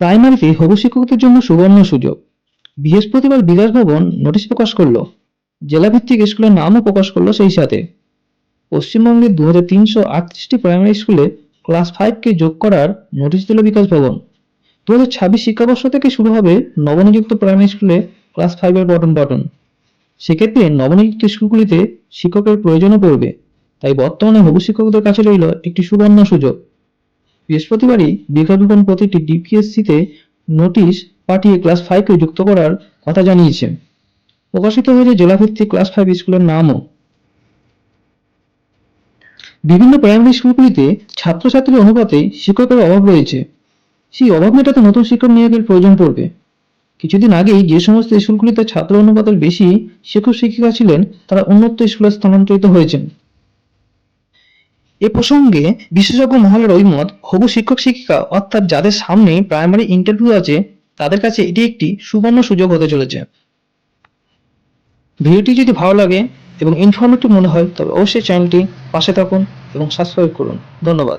প্রাইমারিতে হবু শিক্ষকদের জন্য সুবর্ণ সুযোগ। বৃহস্পতিবার বিকাশ ভবন নোটিশ প্রকাশ করল। জেলাভিত্তিক স্কুলের নামও প্রকাশ করল সেই সাথে। পশ্চিমবঙ্গের দু হাজার তিনশো আটত্রিশটি প্রাইমারি স্কুলে ক্লাস ফাইভকে যোগ করার নোটিশ দিল বিকাশ ভবন। দু হাজার ছাব্বিশ শিক্ষাবর্ষ থেকে শুরু হবে নবনিযুক্ত প্রাইমারি স্কুলে ক্লাস ফাইভের পঠন পাঠন। সেক্ষেত্রে নবনিযুক্ত স্কুলগুলিতে শিক্ষকের প্রয়োজনও পড়বে। তাই বর্তমানে হবু শিক্ষকদের কাছে রইল একটি সুবর্ণ সুযোগ। বৃহস্পতিবারই ভবন প্রতিটি ডিপিএসসিতে নোটিশ পাঠিয়ে ক্লাস ফাইভকে যুক্ত করার কথা জানিয়েছে প্রকাশিত হয়েছে জেলাভিত্তিক ক্লাস ফাইভ স্কুলের নামও। বিভিন্ন প্রাইমারি স্কুলগুলিতে ছাত্রছাত্রীর অনুপাতে শিক্ষকের অভাব রয়েছে। সেই অভাব মেটাতে নতুন শিক্ষক নিয়োগের প্রয়োজন পড়বে। কিছুদিন আগেই যে সমস্ত স্কুলগুলিতে ছাত্র অনুপাতের বেশি শিক্ষক শিক্ষিকা ছিলেন, তারা উন্নত স্কুলে স্থানান্তরিত হয়েছেন। এ প্রসঙ্গে বিশেষজ্ঞ মহলের ঐমত হবু শিক্ষক, শিক্ষিকা, অর্থাৎ যাদের সামনে প্রাইমারি ইন্টারভিউ আছে, তাদের কাছে এটি একটি সুবর্ণ সুযোগ হতে চলেছে। ভিডিওটি যদি ভালো লাগে এবং ইনফরমেটিভ মনে হয়, তবে অবশ্যই চ্যানেলটি পাশে থাকুন এবং সাবস্ক্রাইব করুন। ধন্যবাদ।